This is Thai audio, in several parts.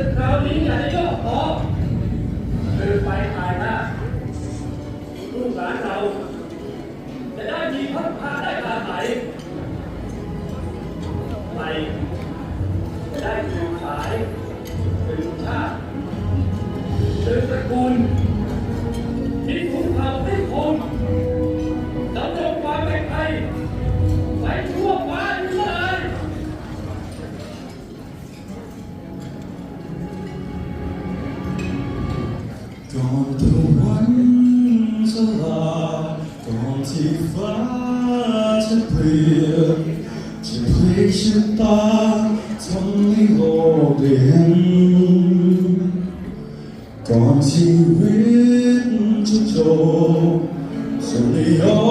ศึกคราวนี้ ก่อนตะวันสลาก่อนที่ฟ้าจะเปลี่ยนจะพลิกชะตาทำให้โลกได้เห็นก่อนชีวิตจะจบจะไม่ยอ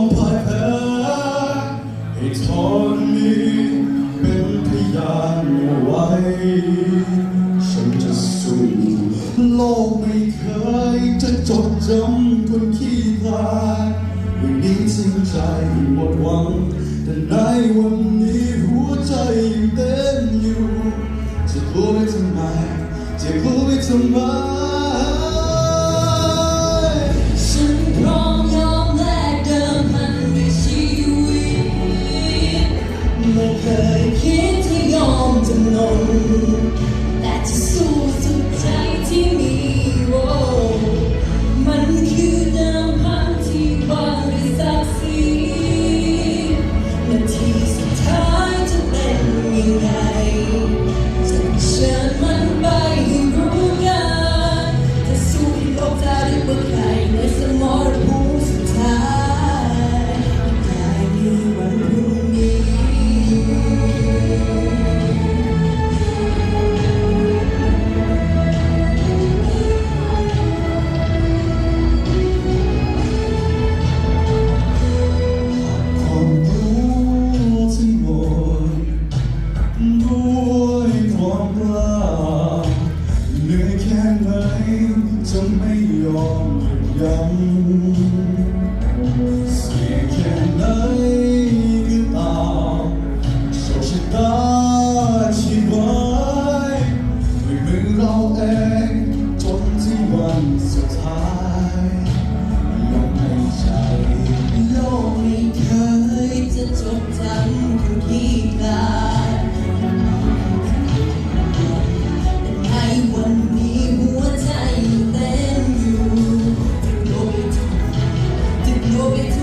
มพ่ายแพ้ให้ทนนี้เป็นพยานเอาไว้ โลกไม่เคยจะจดจำคนขี้พลาดวันนี้สิ้นใจหมดหวัง แต่ในวันนี้หัวใจยังเต้นอยู่ จะกลัวไปทำไม จะกลัวไปทำไมฉันพร้อมยอมแลกเดิมพันด้วยชีวิตไม่เคยคิดที่ยอมจำนนแต่จะสู้ ยอมยัน will be